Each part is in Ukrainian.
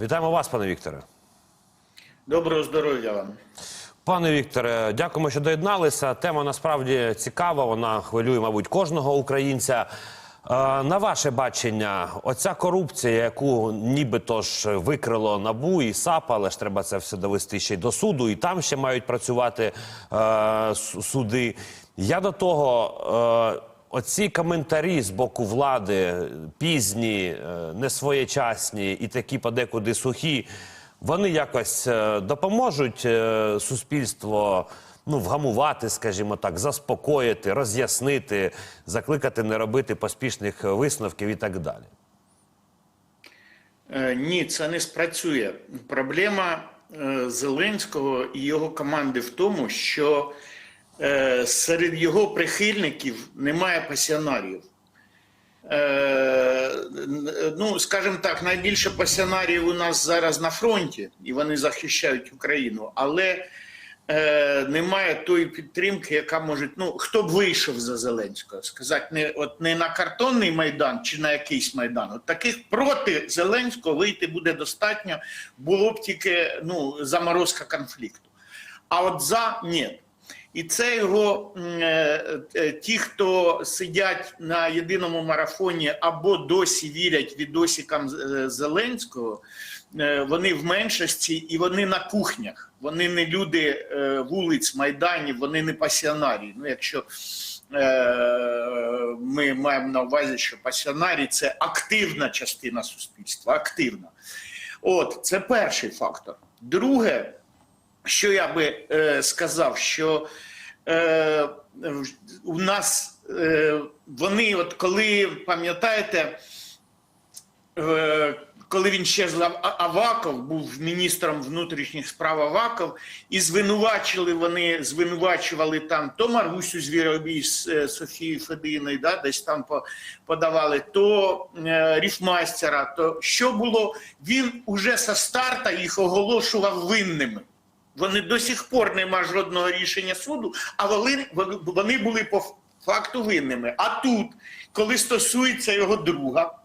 Вітаємо вас, пане Вікторе. Доброго здоров'я вам. Пане Вікторе, дякуємо, що доєдналися. Тема насправді цікава. Вона хвилює, мабуть, кожного українця. Е, На ваше бачення, оця корупція, яку нібито ж викрило набу і САП, але ж треба це все довести ще й до суду, і там ще мають працювати е, суди. Я до того. Е, Оці коментарі з боку влади пізні, е, несвоєчасні і такі подекуди сухі, вони якось е, допоможуть е, суспільство ну, вгамувати, скажімо так, заспокоїти, роз'яснити, закликати не робити поспішних висновків і так далі. Е, Ні, це не спрацює. Проблема е, Зеленського і його команди в тому, що е, серед його прихильників немає пасіонарів. Е, Ну, скажімо так, найбільше пасіонарів у нас зараз на фронті, і вони захищають Україну, але е, немає тої підтримки, яка може. Ну, хто б вийшов за Зеленського? Сказати, не, от не на картонний майдан чи на якийсь майдан. От таких проти Зеленського вийти буде достатньо, було б тільки ну, заморозка конфлікту. А от за ні. І це його е, е, ті, хто сидять на єдиному марафоні або досі вірять відосикам е, Зеленського, вони в меншості і вони на кухнях. Вони не люди вулиць, майданів, вони не пасіонарії. Ну, якщо ми маємо на увазі, що пасіонарі це активна частина суспільства, активна. От це перший фактор. Друге, що я би е, сказав, що е, у нас е, вони, от коли пам'ятаєте, е, коли він ще Аваков був міністром внутрішніх справ Аваков, і звинувачили вони, звинувачували там то Марусю Звіробій з е, Софією Фединою, да, десь там по- подавали, то е, Ріфмастера, то що було, він уже со старта їх оголошував винними. Вони до сих пор нема жодного рішення суду, а вони, були по факту винними. А тут, коли стосується його друга,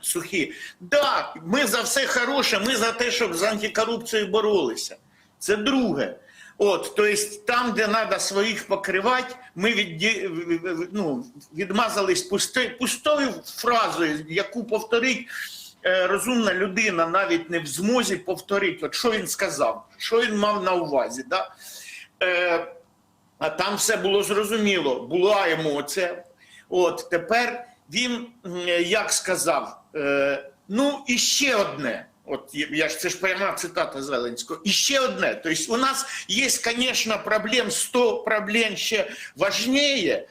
сухі, да, ми за все хороше, ми за те, щоб з антикорупцією боролися. Це друге. От, тобто там, де треба своїх покривати, ми відді, ну, відмазались пустою фразою, яку повторить розумна людина навіть не в змозі повторити, от що він сказав, що він мав на увазі. Да? Е, а там все було зрозуміло, була емоція. От тепер він як сказав: е, ну і ще одне. От я- я ж це ж пряма цитата Зеленського. І ще одне. Тобто, у нас є, звісно, проблем 100 проблем ще важніє,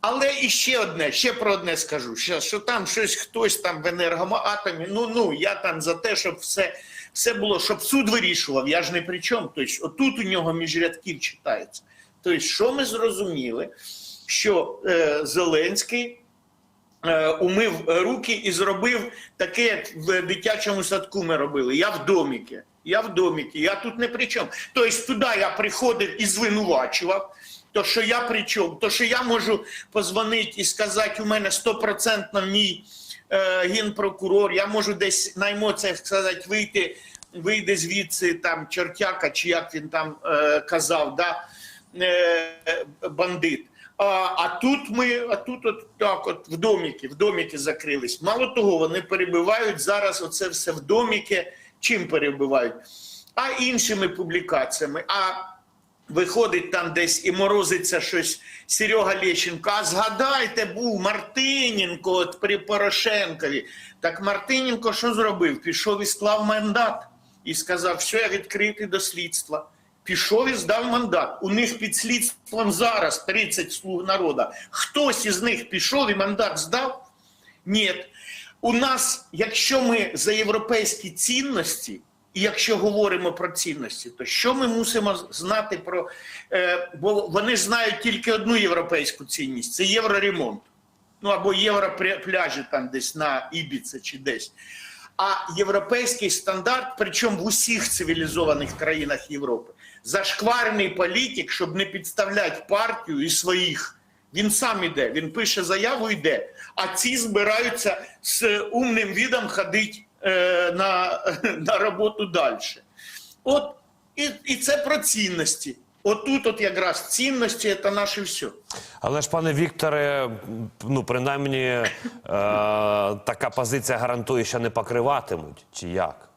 але і ще одне, ще про одне скажу. Що, що там щось хтось там в енергоатомі. Ну ну я там за те, щоб все, все було, щоб суд вирішував. Я ж не при чому. Тобто, отут у нього між рядків читається. Тобто, що ми зрозуміли, що е, Зеленський е, умив руки і зробив таке, як в дитячому садку ми робили. Я в доміки. Я в доміки, я тут не при чому. Тобто туди я приходив і звинувачував. То, що я при чому, то, що я можу позвонити і сказати, у мене стопроцентно мій е, генпрокурор, я можу десь на емоціях сказати, вийти, вийде звідси там чортяка, чи як він там е, казав, да, е, бандит. А, а тут ми, а тут от так, от в доміки, в доміки закрились. Мало того, вони перебивають зараз оце все в доміки. Чим перебивають? А іншими публікаціями. А виходить там десь і морозиться щось Серега Лещенко. А згадайте, був Мартиненко от при Порошенкові. Так Мартиненко що зробив? Пішов і склав мандат і сказав, що я відкритий до слідства. Пішов і здав мандат. У них під слідством зараз 30 слуг народу. Хтось із них пішов і мандат здав? Ні. У нас, якщо ми за європейські цінності, і якщо говоримо про цінності, то що ми мусимо знати про. Е, бо вони знають тільки одну європейську цінність це євроремонт. Ну або європляжі там десь на Ібіце чи десь. А європейський стандарт, причому в усіх цивілізованих країнах Європи, зашкварений політик, щоб не підставляти партію і своїх. Він сам іде, він пише заяву, йде. А ці збираються з умним відом ходити е, на, на роботу далі. От і, і це про цінності. Отут, от якраз цінності це наше все. Але ж, пане Вікторе, ну принаймні е, така позиція гарантує, що не покриватимуть, чи як?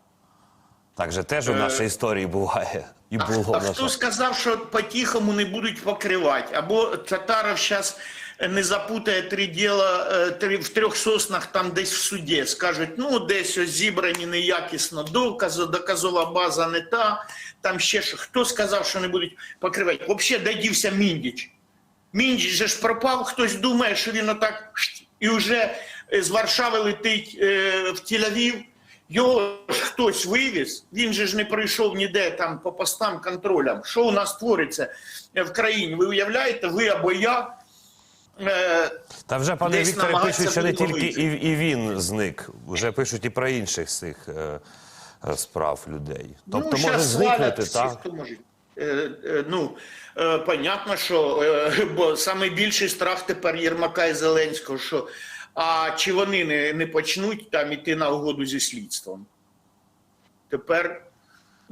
Так же теж у нашій історії буває. І було а нашій- хто сказав, що по-тихому не будуть покривати? Або Татаров зараз не запутає три діла е, в трьох соснах там десь в суді. Скажуть, ну десь ось зібрані неякісно докази, доказова база не та, там ще що. Хто сказав, що не будуть покривати? Взагалі, де дівся Міндіч? Міндіч же ж пропав, хтось думає, що він отак і вже е, з Варшави летить е, в Тіль-Авів. Його ж хтось вивіз, він же ж не пройшов ніде там по постам контролям. Що у нас твориться е, в країні? Ви уявляєте, ви або я. Е, Та вже, пане десь Вікторе, намагається пишуть, що не тільки і, і він зник. Вже пишуть і про інших цих е, е, справ людей. Тобто ну, може щас зникнути, так? хто може. Е, е, ну, е, понятно, що е, бо найбільший страх тепер Єрмака і Зеленського, що а чи вони не, не почнуть там іти на угоду зі слідством? Тепер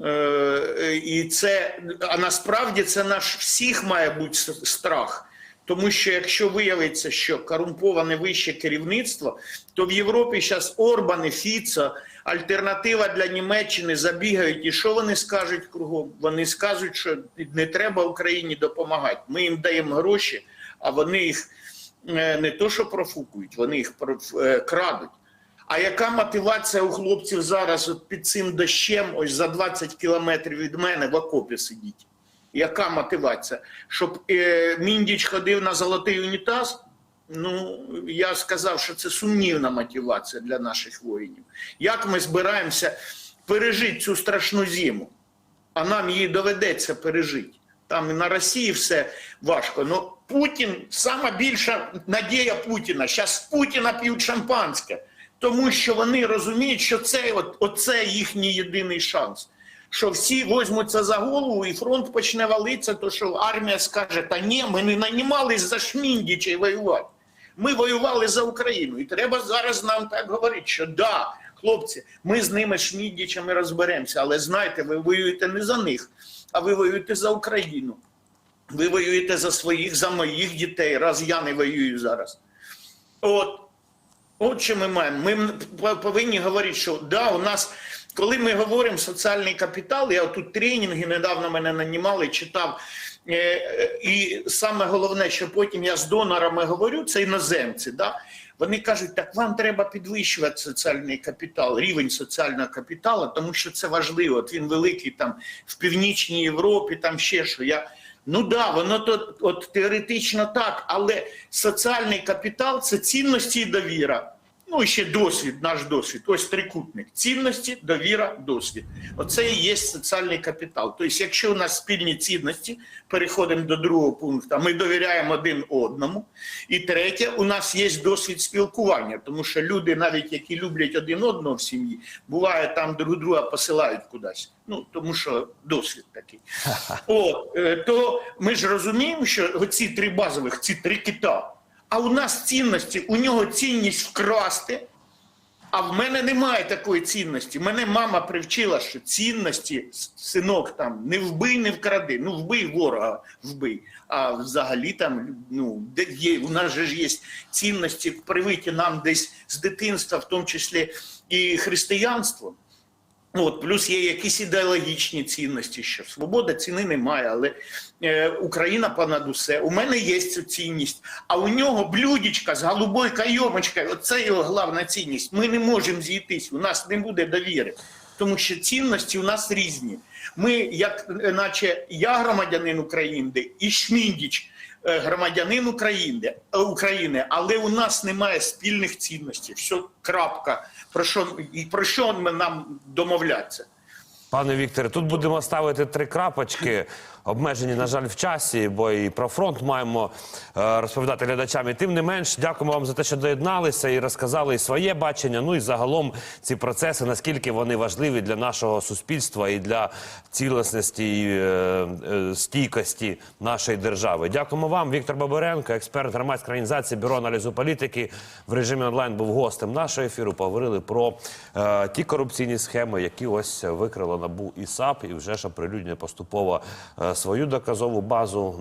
е, і це, а насправді це наш всіх має бути с- страх. Тому що якщо виявиться, що корумповане вище керівництво, то в Європі зараз Орбан і Фіцо, альтернатива для Німеччини забігають. І що вони скажуть кругом? Вони скажуть, що не треба Україні допомагати. Ми їм даємо гроші, а вони їх е, не то, що профукують, вони їх е, крадуть. А яка мотивація у хлопців зараз от під цим дощем, ось за 20 кілометрів від мене в окопі сидіть? Яка мотивація? Щоб е, Міндіч ходив на золотий унітаз? Ну, я сказав, що це сумнівна мотивація для наших воїнів. Як ми збираємося пережити цю страшну зиму? А нам її доведеться пережити. Там і на Росії все важко. Ну Путін сама більша надія Путіна. Зараз Путіна п'ють шампанське, тому що вони розуміють, що це от, оце їхній єдиний шанс. Що всі візьмуться за голову і фронт почне валитися, то що армія скаже: та ні, ми не нанімались за Шміндічей воювати. Ми воювали за Україну. І треба зараз нам так говорити, що да, хлопці, ми з ними Шміндічами розберемося, але знайте, ви воюєте не за них, а ви воюєте за Україну. Ви воюєте за своїх, за моїх дітей, раз я не воюю зараз. От, от що ми маємо. Ми повинні говорити, що да, у нас, коли ми говоримо соціальний капітал, я тут тренінги недавно мене нанімали, читав. е, І саме головне, що потім я з донорами говорю, це іноземці. Да? Вони кажуть, так вам треба підвищувати соціальний капітал, рівень соціального капіталу, тому що це важливо. От він великий там в північній Європі, там ще що. Я Ну да, воно то от теоретично так, але соціальний капітал це цінності і довіра. Ну і ще досвід, наш досвід. Ось трикутник. Цінності, довіра, досвід. Оце і є соціальний капітал. Тобто, якщо у нас спільні цінності, переходимо до другого пункту, ми довіряємо один одному. І третє, у нас є досвід спілкування, тому що люди, навіть які люблять один одного в сім'ї, буває там друг друга посилають кудись. Ну тому що досвід такий. От, е, то ми ж розуміємо, що оці три базових, ці три кита. А у нас цінності, у нього цінність вкрасти. А в мене немає такої цінності. Мене мама привчила, що цінності, синок, там не вбий, не вкради. Ну вбий ворога, вбий. А взагалі там ну де є у нас же ж є цінності, привиті нам десь з дитинства, в тому числі і християнство. Ну, от, плюс є якісь ідеологічні цінності, що свобода ціни немає, але е, Україна понад усе. У мене є ця цінність, а у нього блюдечка з голубою кайомочкою. Оце його головна цінність. Ми не можемо зійтись, у нас не буде довіри, тому що цінності у нас різні. Ми, як е, наче я громадянин України і Шміндіч громадянин України, е, України, але у нас немає спільних цінностей. Все крапка. Про що і про що ми нам домовляться? Пане Вікторе, тут будемо ставити три крапочки, обмежені, на жаль, в часі, бо і про фронт маємо е, розповідати глядачам. І тим не менш, дякуємо вам за те, що доєдналися і розказали і своє бачення. Ну і загалом ці процеси, наскільки вони важливі для нашого суспільства і для цілісності і е, е, стійкості нашої держави. Дякуємо вам, Віктор Бабаренко, експерт громадської організації Бюро аналізу політики в режимі онлайн був гостем нашого ефіру. Поговорили про е, ті корупційні схеми, які ось викрило набу і САП, і вже ж оприлюднює поступово е, свою доказову базу.